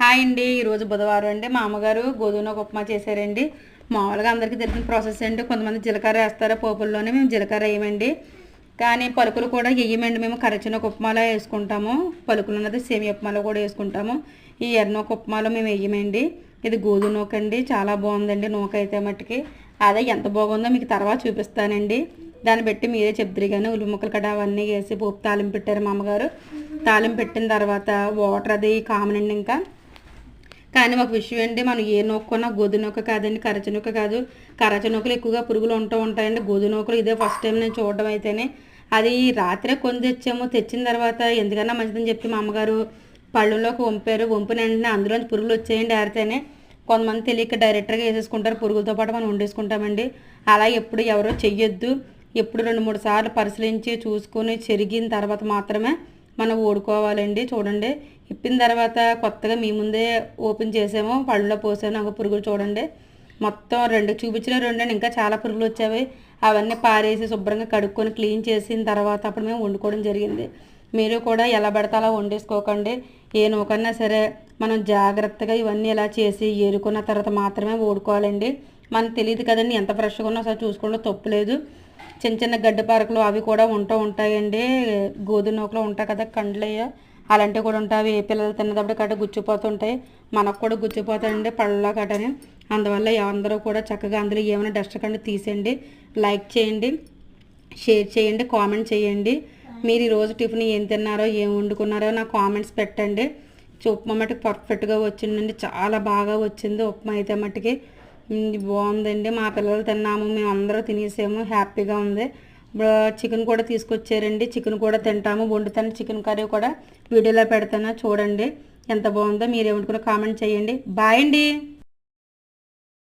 Hi అండి. ఈరోజు బుధవారం అండి. మా అమ్మగారు గోధుమ ఉప్మా చేశారండి. మామూలుగా అందరికీ తెలిసిన ప్రాసెస్ అండి. కొంతమంది జీలకర్ర వేస్తారు పోపుల్లోనే మేము జీలకర్ర వేయమండి. కానీ పలుకులు కూడా వేయమండి. మేము కరచిన ఉప్మాలో వేసుకుంటాము. పలుకులు ఉన్నది సేమి ఉప్మాలో కూడా వేసుకుంటాము. ఈ ఎర్రనూక ఉప్మాలో మేము వేయమండి. ఇది గోధుమ నూక అండి. చాలా బాగుందండి నూక అయితే మట్టుకి. అదే ఎంత బాగుందో మీకు తర్వాత చూపిస్తానండి. దాన్ని బట్టి మీరే చెప్తారు కానీ ఉల్లి ముక్కలు కట్ట అవన్నీ వేసి పోపు తాలింపు పెట్టారు మా అమ్మగారు. తాలింపు పెట్టిన తర్వాత వాటర్ అది కామన్ అండి ఇంకా. కానీ ఒక విషయం అండి మనం ఏ నూక్కున్నా గోధుమ నూక కాదండి కరచ నూక కాదు. కరచ నూకలు ఎక్కువగా పురుగులు ఉంటూ ఉంటాయండి. గోధుమ నూకలు ఇదే ఫస్ట్ టైం నేను చూడడం అయితేనే. అది రాత్రే కొని తెచ్చాము. తెచ్చిన తర్వాత ఎందుకన్నా మంచిదని చెప్పి మా అమ్మగారు పళ్ళులోకి వంపారు. వంపిన వెంటనే అందులోంచి పురుగులు వచ్చాయండి ఆరితేనే. కొంతమంది తెలియక డైరెక్ట్గా వేసేసుకుంటారు. పురుగులతో పాటు మనం వండేసుకుంటామండి. అలా ఎప్పుడు ఎవరో చెయ్యొద్దు. ఎప్పుడు రెండు మూడు సార్లు పరిశీలించి చూసుకొని చెరిగిన తర్వాత మాత్రమే మనం ఓడుకోవాలండి చూడండి. ఇప్పిన తర్వాత కొత్తగా మీ ముందే ఓపెన్ చేసాము. పళ్ళలో పోసాము. ఒక పురుగులు చూడండి. మొత్తం రెండు చూపించిన రెండు ఇంకా చాలా పురుగులు వచ్చేవి అవన్నీ పారేసి శుభ్రంగా కడుక్కొని క్లీన్ చేసిన తర్వాత అప్పుడు మేము వండుకోవడం జరిగింది. మీరు కూడా ఎలా పడితే అలా వండేసుకోకండి. ఏ నూకన్నా సరే మనం జాగ్రత్తగా ఇవన్నీ ఇలా చేసి ఏరుకున్న తర్వాత మాత్రమే ఓడుకోవాలండి మనకు తెలియదు కదండి ఎంత ఫ్రెష్గా ఉన్నా ఒకసారి చూసుకోవడం తప్పులేదు చిన్న చిన్న గడ్డి పారకులు అవి కూడా ఉంటూ ఉంటాయండి. గోధుమ నూకలు ఉంటాయి కదా కండ్లయ్య అలాంటివి కూడా ఉంటాయి. అవి ఏ పిల్లలు తిన్నప్పుడు కట్ట గుచ్చిపోతుంటాయి. మనకు కూడా గుచ్చిపోతాయండి పళ్ళలో కట్టని అందువల్ల అందరూ కూడా చక్కగా అందులో ఏమైనా డస్ట్ కండి తీసేయండి. లైక్ చేయండి షేర్ చేయండి కామెంట్ చేయండి. మీరు ఈరోజు టిఫిన్ ఏం తిన్నారో ఏం వండుకున్నారో నా కామెంట్స్ పెట్టండి. ఉప్మా మటుకు పర్ఫెక్ట్గా వచ్చిందండి. చాలా బాగా వచ్చింది ఉప్మా అయితే మట్టుకి బాగుందండి మా పిల్లలు తిన్నాము మేము అందరూ తినేసాము హ్యాపీగా ఉంది. ఇప్పుడు చికెన్ కూడా తీసుకొచ్చారండి చికెన్ కూడా తింటాము వండుతాను చికెన్ కర్రీ కూడా వీడియోలో పెడతాను చూడండి ఎంత బాగుందో మీరు ఏమనుకున్న కామెంట్ చేయండి. బాయ్ అండి.